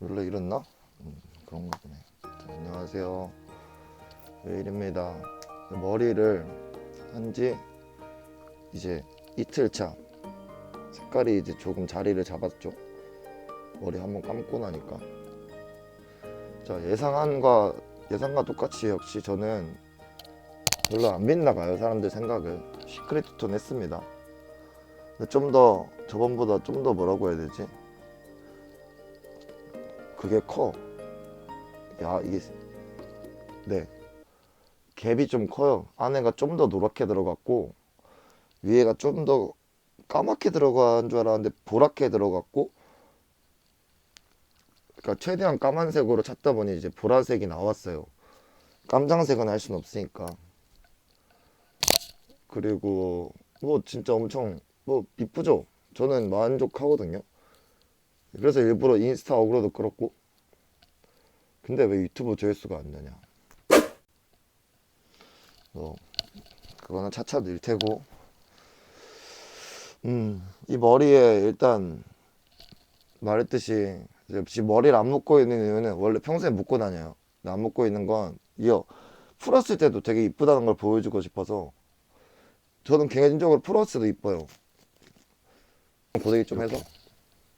원래 이랬나? 음, 그런 거 보네. 자, 안녕하세요. 웨일입니다. 머리를 한 지 이제 이틀 차. 색깔이 이제 조금 자리를 잡았죠. 머리 한번 감고 나니까. 자 예상한과 예상과 똑같이 역시 저는 별로 안 빗나가요 사람들 생각을 시크릿 톤 했습니다. 좀 더 저번보다 좀 더 뭐라고 해야 되지? 그게 커. 야 이게 네 갭이 좀 커요. 안에가 좀 더 노랗게 들어갔고 위에가 좀 더 까맣게 들어간 줄 알았는데 보랗게 들어갔고 그러니까 최대한 까만색으로 찾다 보니 이제 보라색이 나왔어요. 깜장색은 할 수는 없으니까. 그리고 뭐 진짜 엄청 뭐 이쁘죠. 저는 만족하거든요. 그래서 일부러 인스타 어그로도 끌었고. 근데 왜 유튜브 조회수가 안 되냐? 뭐 그거는 차차 늘 테고. 음, 이 머리에 일단 말했듯이 지금 머리를 안 묶고 있는 이유는 원래 평소에 묶고 다녀요. 안 묶고 있는 건 이어 풀었을 때도 되게 이쁘다는 걸 보여주고 싶어서 저는 개인적으로 풀었을 때도 이뻐요. 고데기 좀 해서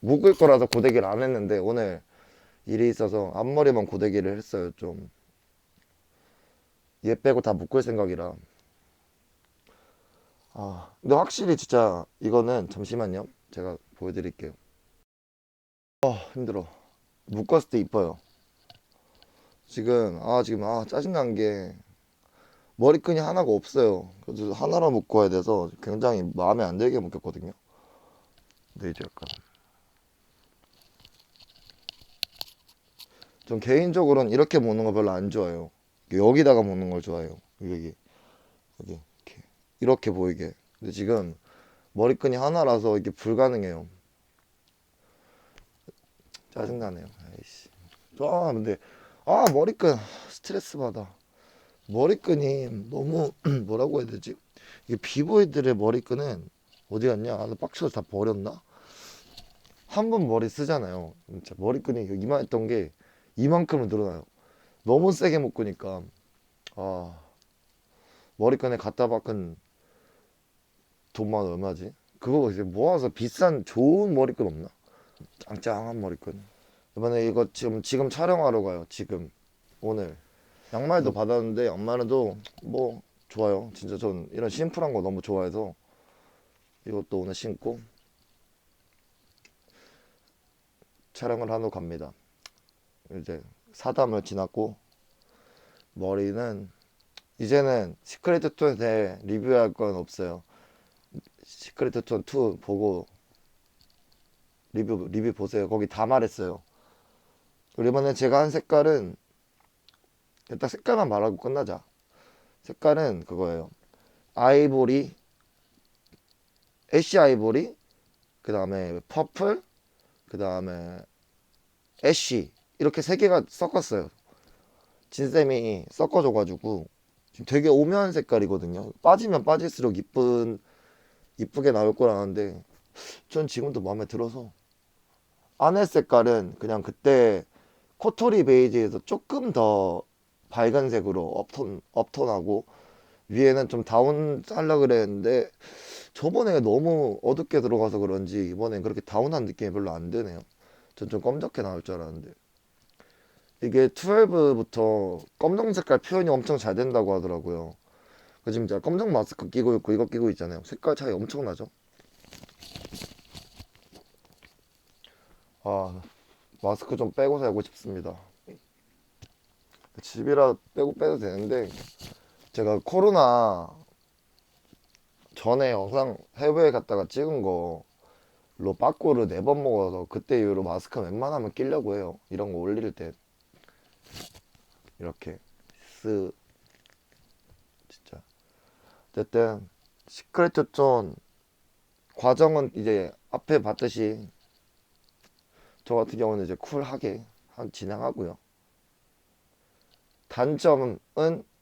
묶을 거라서 고데기를 안 했는데 오늘 일이 있어서 앞머리만 고데기를 했어요. 좀 얘 빼고 다 묶을 생각이라. 아, 근데 확실히 진짜 이거는 잠시만요. 제가 보여드릴게요. 아 힘들어 묶었을 때 이뻐요 지금 아 지금 아 짜증난 게 머리끈이 하나가 없어요 그래서 하나로 묶어야 돼서 굉장히 마음에 안 들게 묶였거든요 근데 이제 약간 전 개인적으로는 이렇게 묶는 거 별로 안 좋아해요 여기다가 묶는 걸 좋아해요 여기 여기 이렇게 이렇게 보이게 근데 지금 머리끈이 하나라서 이게 불가능해요 짜증나네요. 아이씨. 아 근데 아 머리끈 스트레스 받아. 머리끈이 너무 뭐라고 해야 되지? 이게 비보이들의 머리끈은 어디 갔냐? 아, 나 빡쳐서 다 버렸나? 한 번 머리 쓰잖아요. 진짜 머리끈이 이만했던 게 이만큼은 늘어나요. 너무 세게 묶으니까 아 머리끈에 갖다 박은 돈만 얼마지? 그거 이제 모아서 비싼 좋은 머리끈 없나? 짱짱한 머리끈. 이번에 이거 지금 지금 촬영하러 가요. 지금 오늘 양말도 받았는데 양말도 뭐 좋아요. 진짜 전 이런 심플한 거 너무 좋아해서 이것도 오늘 신고 촬영을 하러 갑니다. 이제 사담을 지났고 머리는 이제는 시크릿 톤에 대해 리뷰할 건 없어요. 시크릿 톤2 보고 리뷰 리뷰 보세요. 거기 다 말했어요. 이번에 제가 한 색깔은 일단 색깔만 말하고 끝나자. 색깔은 그거예요. 아이보리, 애쉬 아이보리, 그 다음에 퍼플, 그 다음에 애쉬 이렇게 세 개가 섞었어요. 진쌤이 섞어줘가지고 지금 되게 오묘한 색깔이거든요. 빠지면 빠질수록 이쁜 이쁘게 나올 거라는데 전 지금도 마음에 들어서 안에 색깔은 그냥 그때 코토리 베이지에서 조금 더 밝은 색으로 업톤, 업톤하고 위에는 좀 다운 하려 그랬는데 저번에 너무 어둡게 들어가서 그런지 이번엔 그렇게 다운한 느낌이 별로 안 드네요. 전 좀 검적게 나올 줄 알았는데 이게 12부터 검정 색깔 표현이 엄청 잘 된다고 하더라고요. 그 지금 제가 검정 마스크 끼고 있고 이거 끼고 있잖아요. 색깔 차이 엄청 나죠? 아 마스크 좀 빼고 살고 싶습니다. 집이라 빼고 빼도 되는데 제가 코로나 전에 영상 해외에 갔다가 찍은 거로 빠꾸를 네 번 먹어서 그때 이후로 마스크 웬만하면 끼려고 해요. 이런 거 올릴 때 이렇게 스 진짜 어쨌든 시크릿 톤 과정은 이제 앞에 봤듯이 저 같은 경우는 이제 쿨하게 한 진행하고요. 단점은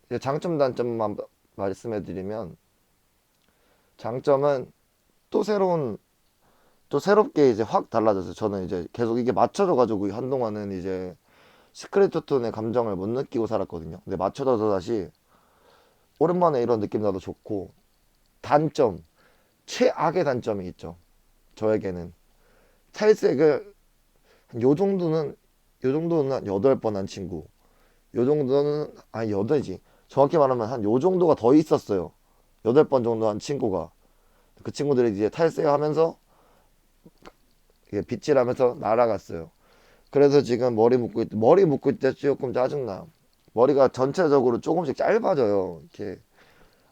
이제 장점 단점만 말씀해 드리면 장점은 또 새로운 또 새롭게 이제 확 달라졌어요. 저는 이제 계속 이게 맞춰져 가지고 한동안은 이제 시크릿 톤의 감정을 못 느끼고 살았거든요. 근데 맞춰져서 다시 오랜만에 이런 느낌 나도 좋고 단점 최악의 단점이 있죠. 저에게는 탈색을 한요 정도는 요 정도는 한 여덟 번 한 친구 요 정도는 아니 여덟이지 정확히 말하면 한 요 정도가 더 있었어요. 여덟 번 정도 한 친구가 그 친구들이 이제 탈색하면서 빗질하면서 날아갔어요. 그래서 지금 머리 묶고 있, 머리 묶을 때 조금 짜증나. 머리가 전체적으로 조금씩 짧아져요. 이렇게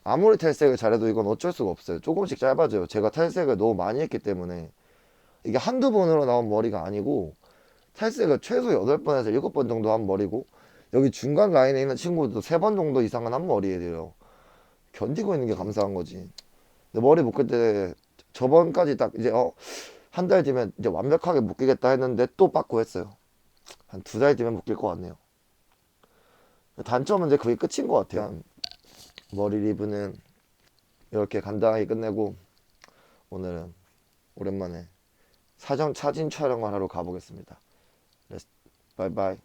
아무리 탈색을 잘해도 이건 어쩔 수가 없어요. 조금씩 짧아져요. 제가 탈색을 너무 많이 했기 때문에 이게 한두 번으로 나온 머리가 아니고 탈색을 최소 8번에서 7번 정도 한 머리고 여기 중간 라인에 있는 친구도 3번 정도 이상은 한 머리예요. 견디고 있는 게 감사한 거지. 머리 묶을 때 저번까지 딱 이제 어 한 달 뒤면 이제 완벽하게 묶이겠다 했는데 또 빠꾸 했어요. 한 두 달 뒤면 묶일 것 같네요. 단점은 이제 그게 끝인 것 같아요. 머리 리브는 이렇게 간단하게 끝내고 오늘은 오랜만에 사전 사진 촬영을 하러 가보겠습니다. 바이바이.